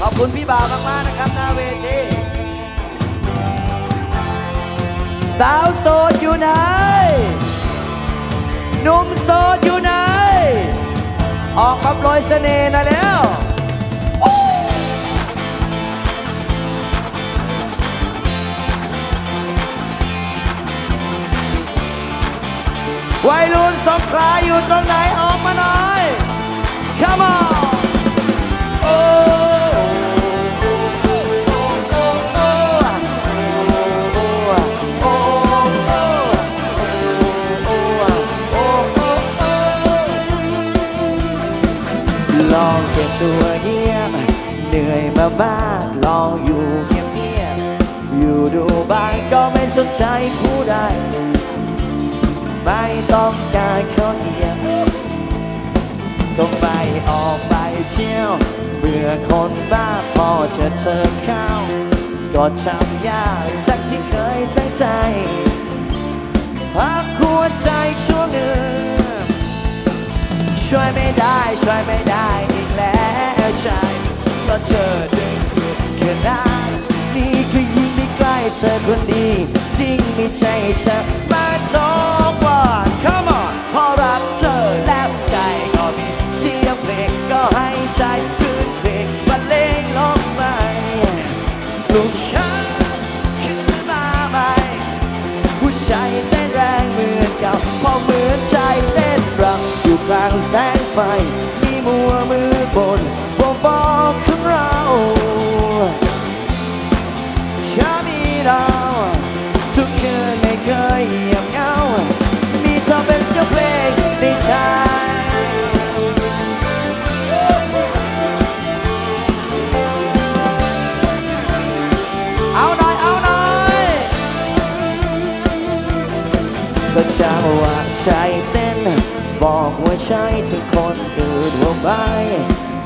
ขอบคุณพี่บ่าวมากๆนะครับหน้าเวทีสาวโสดอยู่ไหนหนุ่มโสดอยู่ไหน ออกมาโปรยเสน่ห์หนะแล้ววัยรุ่นสงขลาอยู่ตรงไหนออกมาหน่อย Come on นื่อยมามากลองอยู่เงียบเงียบอยู่ดูบ้างก็ไม่สนใจผู้ใด ไม่ต้องการคนเดียวก็ไปออกไปเที่ยวเบื่อคนบ้าพอเจอเธอเข้า ก็ทำยากสักที่เคยตั้งใจพักหัวใจช่วงหนึ่งช่วยไม่ได้ ช่วยไม่ได้อีกแล้วใจก็เธอดึงดูด ขนาดนี้ก็ยิ่งไม่ใกล้เธอคนดีจริงมีใจเธอมาทุกวัน Come on พอรักเธอแล้วใจก็มีเสียงเพลงก็ให้ใจคืนเพลงบรรเลงลงไปปลุกฉันขึ้ ก็จะว่าใจเต้น บอกว่าใช่ทุกคนอื่นว่าไม่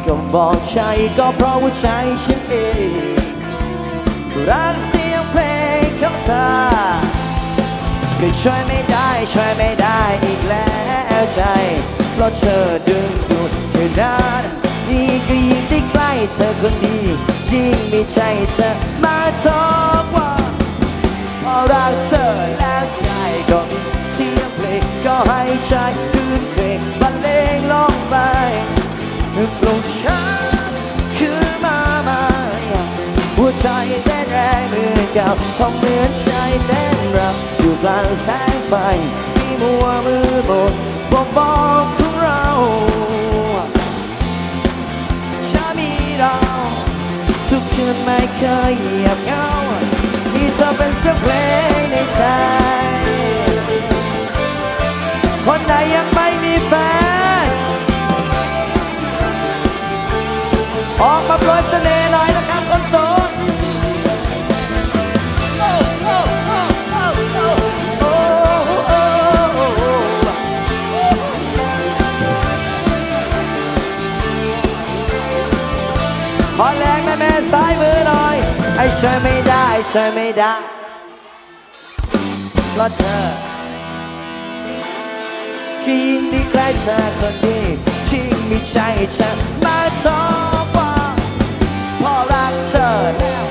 ก็บอกใช่ก็เพราะว่าใจฉันเองรักเสียงเพลงของเธอก็ช่วยไม่ได้ช่วยไม่ได้อีกแล้วใจ เพราะเธอดึงดูดขนาดนี้ก็ยิ่งได้ใกล้เธอคนดี ยิ่งมีใจเธอมาทอกว่าพอรักเธอแล้วใจก็ ก็ให้ใจคืนเพลงบรรเลงลงไปปลุกฉันขึ้นมาม่หัวใจเต้นแรงเหมือนเก่าคงเหมือนใจเต้นรำอยู่กลางแสงไฟมีมัวมือบนบอกบอกของเราฉันมีเราทุกคืนไม่เคยเหยียบเงามีเธอเป็นเสียงเพลงในใจ คนไหนยังไม่มีแฟน ออกมาโปรยเสน่ห์หน่อยนะครับคนโสดขอแรงแม่แม่ซ้ายมือหน่อย ไอ้ช่วยไม่ได้ช่วยไม่ได้เพราะเธอ คือยิ่งได้ใกล้เธอคนดีที่มีใจเธอมาทอกว่าพอรักเธอแล้ว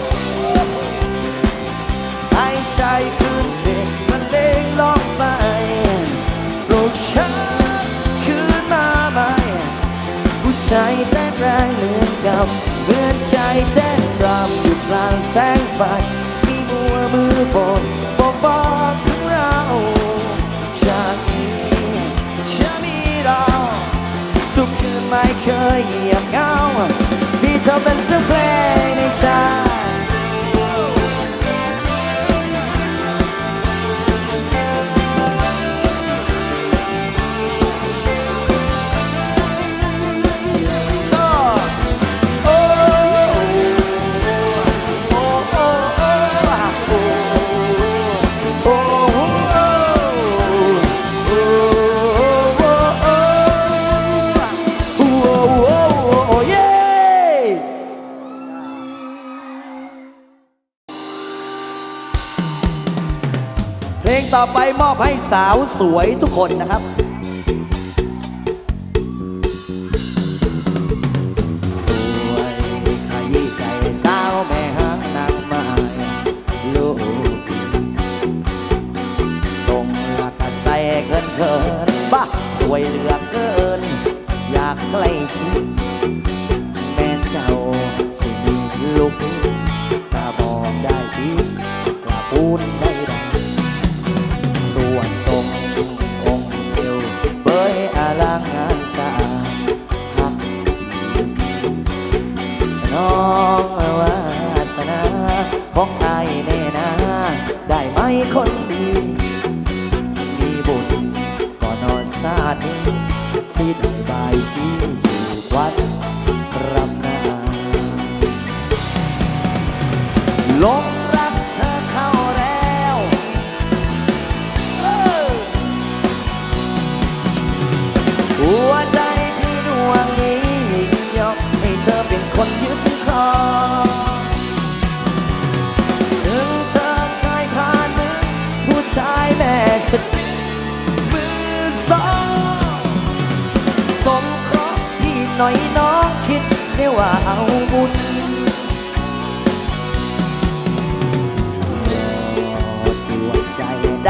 ให้ใจคืนเพลงมันเลงลงไปปลุกฉันคืนมาใหม่หัวใจเต้นแรงเหมือนก่าเหมือนใจเต้นรำอยู่กลางแสงไฟมีมัวมือบน เคยเงียบเหงามีเธอเป็นเสียงเพลงในใจ ต่อไปมอบให้สาวสวยทุกคนนะครับ ของอายแน่นาได้ไหมคนดี มีบุญก่อนนอนซาดนี้สิดบายชี้สู่วันรำนาลง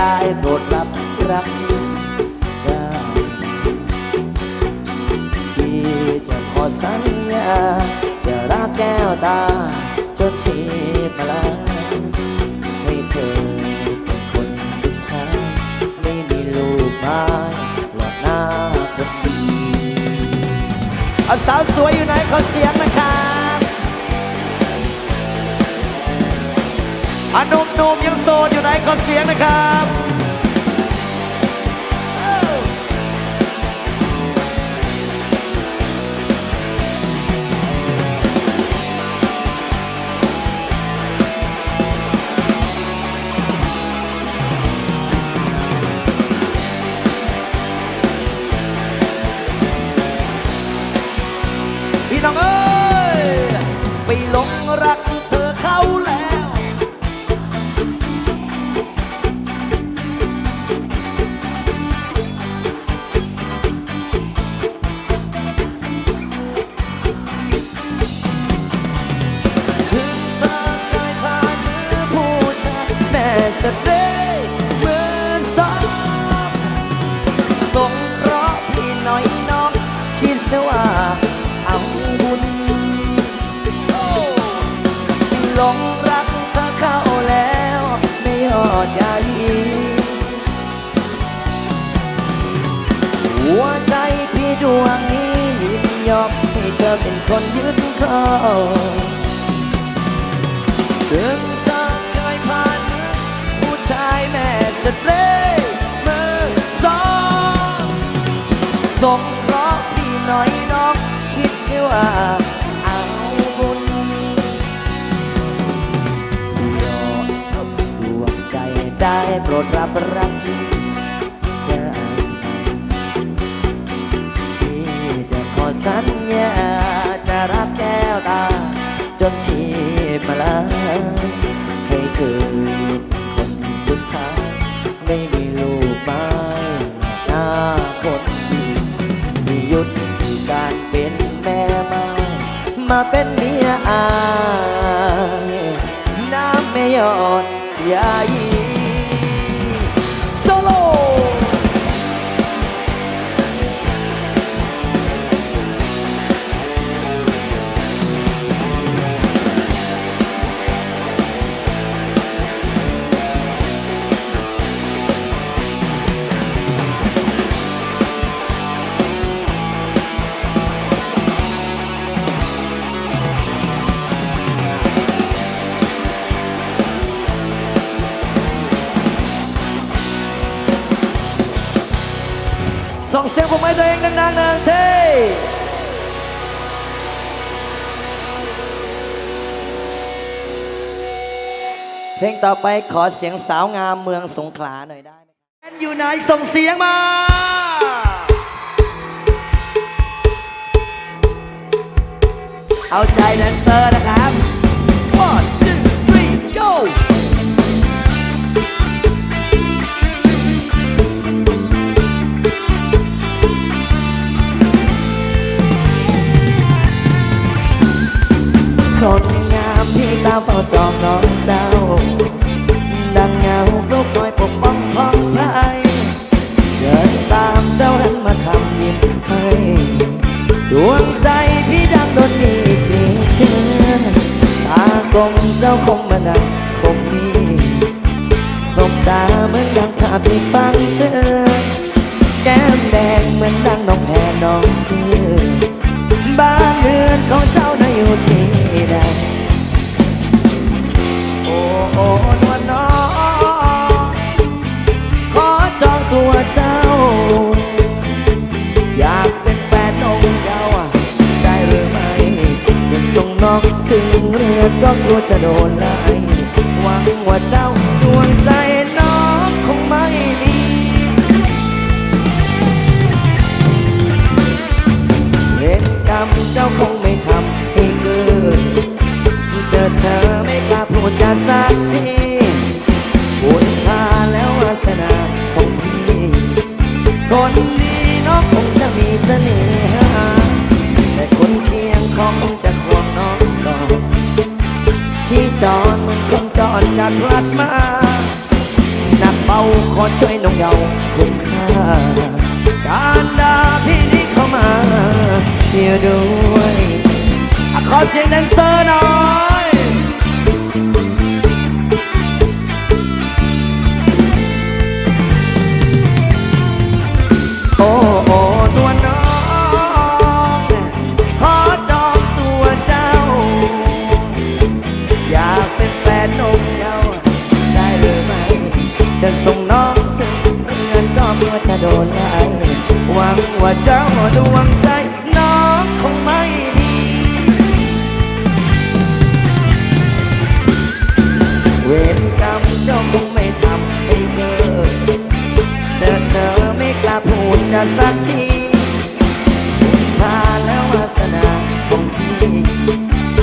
ได้โปรดรับรักได้พี่จะขอสัญญา จะรักแก้วตา จนชีพมาแล้วให้เธอเป็นคนสุดท้าย ไม่มีลูกไม้หลอดหน้าคนดีเอาสาวสวยอยู่ไหนขอเสียง อนุ่มนุ่มๆยังโสดอยู่ไหนขอเสียงนะครับ หัวใจพี่ดวงนี้ยินยอมให้เธอเป็นคนยึดครองถึงเธอเคยผ่านมือผู้ชายแม่สเตย์มือสองสงเคราะห์พี่น่อยน้องคิดเสียว่าเอาบุญยอดดวงใจได้โปรดรับรัก สัญญาจะรักแก้วตา จนชีพมาล้วให้เธอคนสุดท้าย ไม่มีลูกไม้หน้าคนดีมียุดการเป็นแม่ไม้มาเป็นเมียอายน้ำไม่หยอดยา ให้ตัวเองดังๆหนึ่งทีเพลงต่อไปขอเสียงสาวงามเมืองสงขลาหน่อยได้ไหมครับอยู่ไหนส่งเสียงมาเอาใจแดนเซอร์นะครับามที่ตาเฝ้าจองน้องเจ้า ดังเงาเฝ้าคอยปกป้องพ้องไทยเดินตามเจ้าหันมาทำยิ้มให้ดวงใจพี่ดังโดนดีกรีเชื้อตากลมเจ้าคงมาดังคงมีสบตาเหมือนดังภาพที่ฟังเตือนแก้มแดงเหมือนดังน้องแพรน้องคือบ้านเรือนของเจ้าน่ะอยู่ที่ใด โอ้นวลน้องขอจองตัวเจ้า อยากเป็นแฟนองเยาวได้หรือไม่จะส่งน้องถึงเรือก็กลัวจะโดนไล่หวังว่าเจ้าดวงใจน้องคงไม่มีเล่นกรรมเจ้าคงไม่ทำให้เกิดเจอเธอไม่กลับ พูดจาสักทีบุญพาแล้ววาสนาของพี่คนดีน้องคงจะมีเสน่หาแต่คนเคียงคงจะควงน้องก่อนที่จอดมันคนจอดจากพลัดมาหนักเบาขอช่วยน้องเยาคุ้มค่าการด่าพี่นี้เข้ามาเดียวด้วยอะขอเสียงแดนเซอร์หน่อย ส่งน้องถึงเรือนก็กลัวจะโดนไล่หวังว่าเจ้าดวงใจน้องคงไม่มีเวรกรรมเจ้าคงไม่ทำให้เกิดเจอเธอไม่กล้าพูดจะสักทีพาแล้ววาสนาของพี่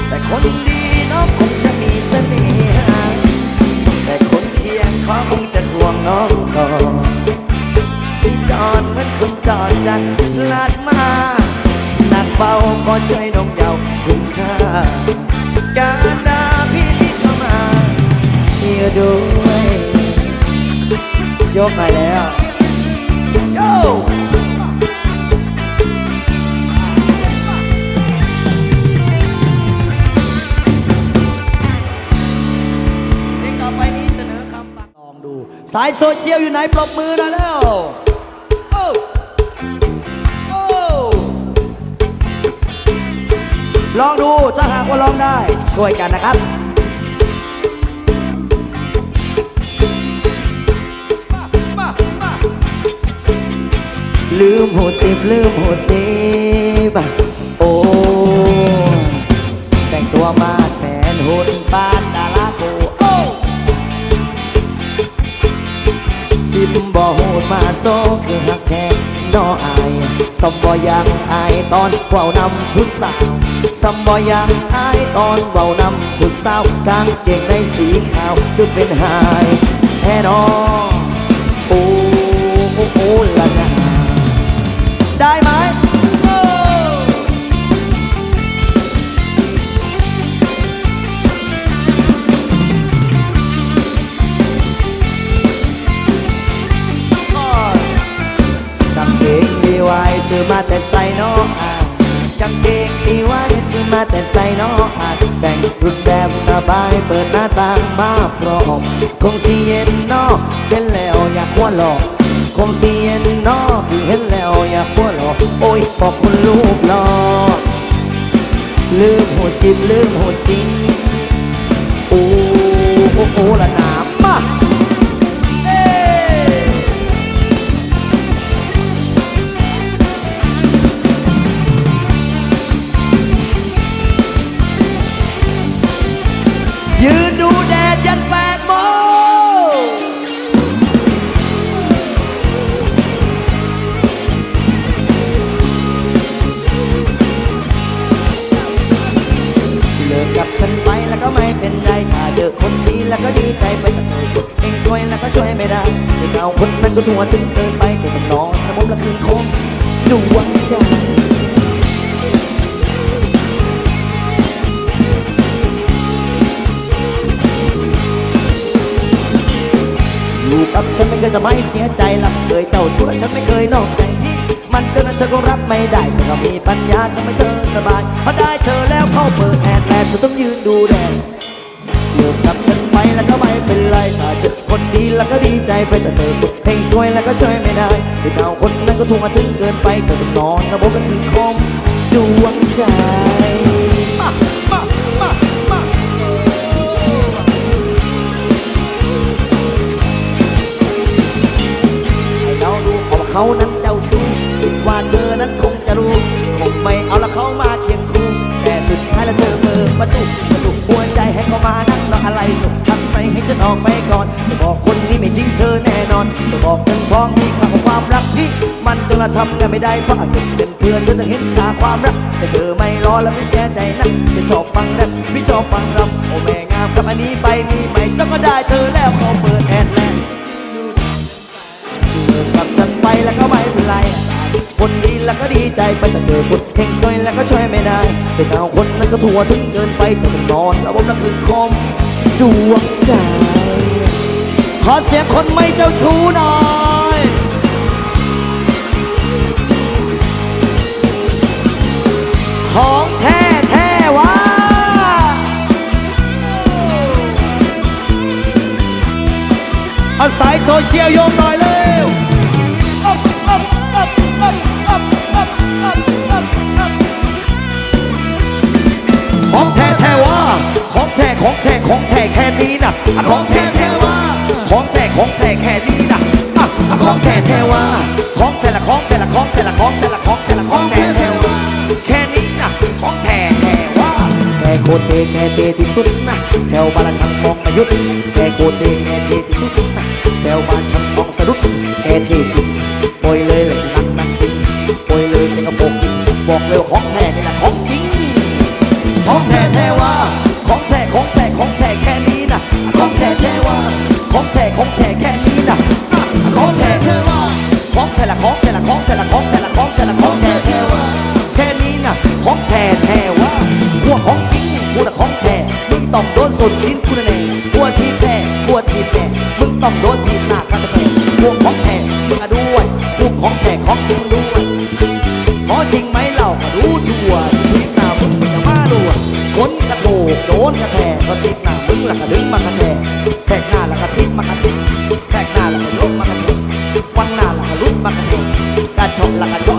แต่คนดีน้องคงจะมี เคียงเขาคงจะห่วงน้องก่อนจอดเหมือนคนจอดจากลาดมาหนักเบาก็ช่วยน้องเยาวคุ้มค่าการดาพี่นิดเข้ามาเที่ยด้วย ยกมาแล้วโายโซเชียลอยู่ไหนปรบมือหน่อยแล้วโอ้โอ้ลองดูถ้าหากว่าลองได้ช่วยกันนะครับลืมโหูสิบลืมโหูสิบ มาโซคือหักแท้นออายสมบอยังอายตอนเว้านำผู้สาวสมบอยังอายตอนเว้านำผู้สาวกางเกงในสีขาวคือเป็นหายแท้นอโอ้โอ้โอ้ละนะ อมาแต่ใส่น้องอานกางเกงดีไว้ซื้อมาแต่ใส่น้องอาแต่งรุ่นแบบสบายเปิดหน้าต่างมาพร้อมคงสีเย็นนอกเห็นแล้วอยากหัวหลอกคงเสียนนอคือเห็นแล้วอยากหัวเราะโอ้ยพอคุณลูกหลอลืมหัวสิบลืมหัวสิโอ้โอ้โอ้ละนา กับฉันมันก็จะไม่เสียใจหลับเคยเจ้าชั่วฉันไม่เคยนอกใจพี่มันเท่านั้นเธอก็รับไม่ได้แต่ก็มีปัญญาทำให้เธอสบายพอได้เธอแล้วเข้าเปิดแอนแลนเธอต้องยืนดูแดดเลิกกับฉันไปแล้วก็ไม่เป็นไรถ้าเจอคนดีแล้วก็ดีใจไปแต่เธอเพลงสวยแล้วก็ช่วยไม่ได้ไปเอาคนนั้นก็ทุ่มมาถึงเกินไปก็ต้องนอนระบบกันถึงคมดวงใจ เขานั้นเจ้าชู้คิดว่าเธอนั้นคงจะรู้ คงไม่เอาละเขามาเคียงคู่ แต่สุดท้ายแล้วเธอเบอร์ประตูประตูหัวใจให้เขามานั่งรออะไรอยู่ทำใจให้ฉันออกไปก่อนจะบอกคนนี้ไม่ทิ้งเธอแน่นอนจะบอกเงินทองมีค่าของความรักที่มันจนละทำกันไม่ได้เพราะอาจจะเป็นเพื่อนเธอจะเห็นค่าความรัก แต่เธอไม่รอแล้วไม่เสียใจนะจะชอบฟังแรปพี่ชอบฟังรำโอ้แม่งามครับอันนี้ไปมีไหมต้องก็ได้เธอแล้วเขอเปิดแอดแลนเลิกกับฉัน แล้วก็ไม่เป็นไร คนดีแล้วก็ดีใจไปแต่เจอคนเฮงช่วยแล้วก็ช่วยไม่ได้แต่เอาคนนั้นก็ทั่วถึงเกินไปแต่มันนอนแล้วผมนั่งคืนคมดวงใจ ขอเสียงคนไม่เจ้าชู้หน่อยของแท้แท้วะอาศัยโซเชียลโยงหน่อยเร็ว ตรเตแกเตที่สุดนะแถวบ้านช่างทองประยุทธ์แกโคตรเตแกเตที่สุดนะแถวบ้านช่างทองสะดุดแกเทจริงปล่อยเลยเลยนักนักจริงปล่อยเลยเป็นกระโปรงบอกเลยว่าของแท้นี่แหละของจริงของแท้แท้ว่า ต้องโดนทีหน้าคาตะแท้หัวของแท้มึงอะด้วยพวกของแท้ของจริงด้วยขอจริงไหมเราก็รู้ทั่วทีหน้ามึงอย่ามาด่วนคนกระโถกโดนกระแทกก็ทีหน้ามึงละก็ดึงมากระแทกแทกหน้าละก็ทิบมากระทิบแทกหน้าละก็ยกมากระแทกวันหน้าละก็ลุกมากระแทกกระชอกละกระช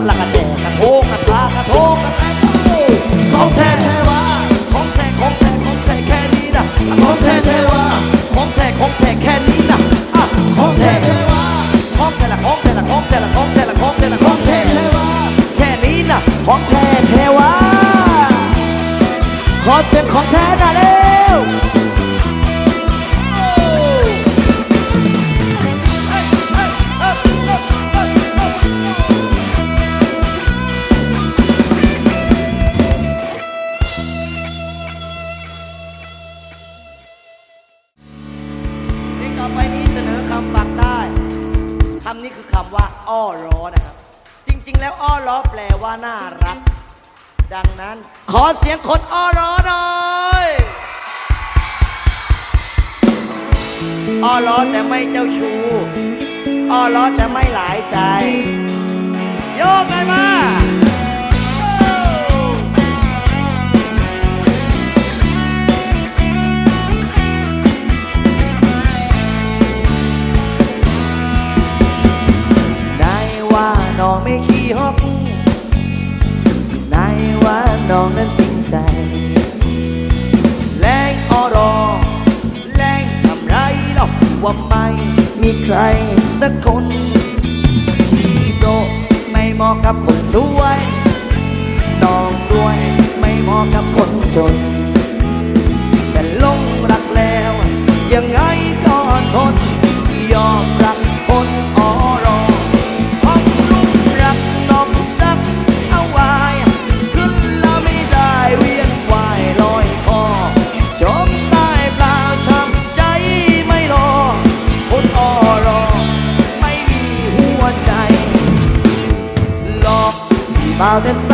เสียงของแท้ได้ เจ้าชู้อ้อล้อแต่ไม่หลายใจ ใครสักคนที่โตไม่เหมาะกับคนสวย น้องด้วยไม่เหมาะกับคนจน about that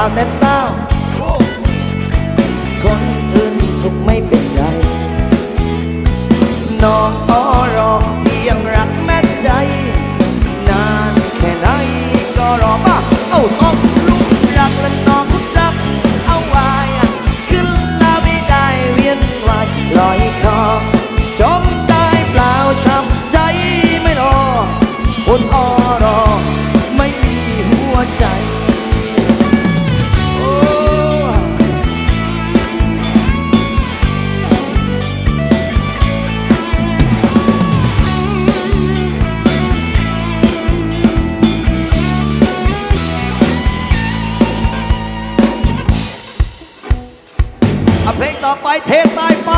าวแต่เศร้าคนอื่นทุกไม่เป็นไร น้องอ้อรอเพียงรักแม่ใจ นานแค่ไหนก็รอมาเอ้าต้อง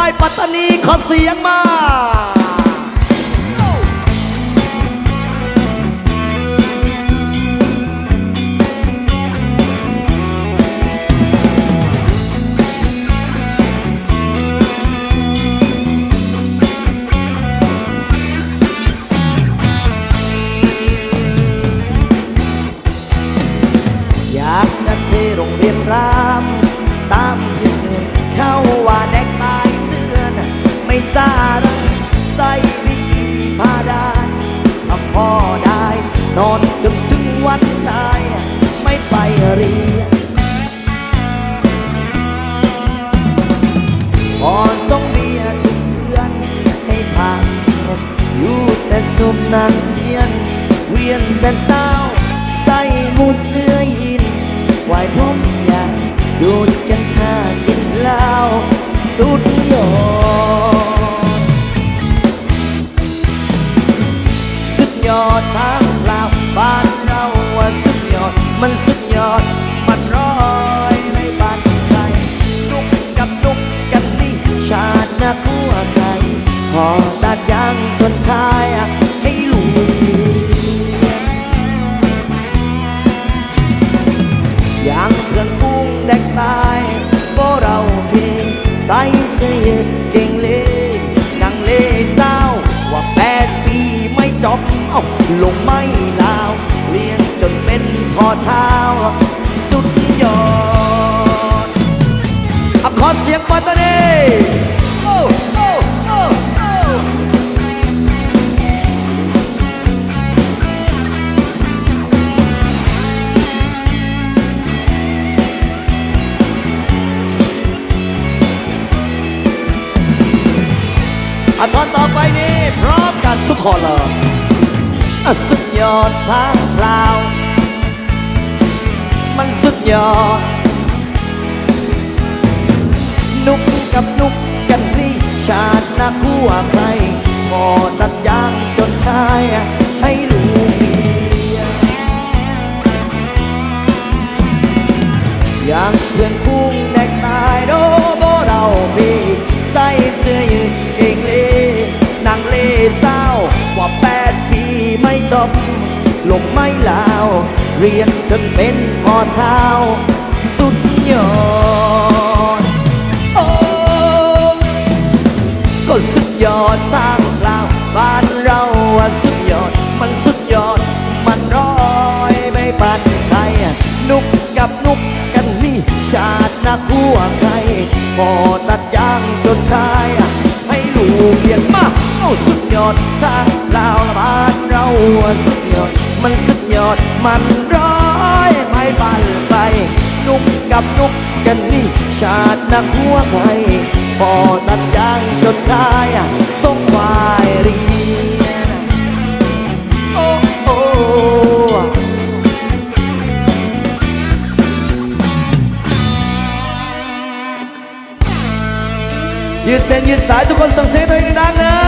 ปลายปัตตานีขอเสียงมา อนจนถึงวันชาย ไม่ไปเรียนพอนส่งเมียทุกเดือน ให้พาเพียนอยู่แต่สุมนางเทียน เวียนแต่เศร้า ใส่หมูเสื้อยินไหวผมยางดูดกัญชากินเหล้าสุดยอด ทายให้ลุงอย่างเพื่อนฟุ้งแดกตา ทางครามันสุดยอด นุกกับนุกกันนี่ชาตินักหัวใครพอตัดยางจนคายให้ลูกเมียอย่างเพื่อนคุ้งแดกตายโดโบเราพี่ใส่เสื้อยืดเก่งเลนางเลเศร้ากว่าแปดปีไม่จบ ลงไม่ลาว เรียนจนเป็นพอเท้า สุดยอด โอ้ก็สุดยอดทางลาวบ้านเราอะสุดยอด มันสุดยอด มันร้อยไม่ปันใครนุกกับนุกกันนี่ ชาตินักหัวใครพอตัดยางจนคายให้ลูกเรียนมา โอ้สุดยอดทางลาวละบ้านเราอะสุดยอด มันสุดยอดมันร้อยไม่ปันใครนุกกับนุกกันนี่ชาตินักหัวใครพอตัดยางจนคายส่งควายรีโอ้โอ้ยืดเส้นยืดสายทุกคนส่งเสียงตัวเองดังนึ่งเท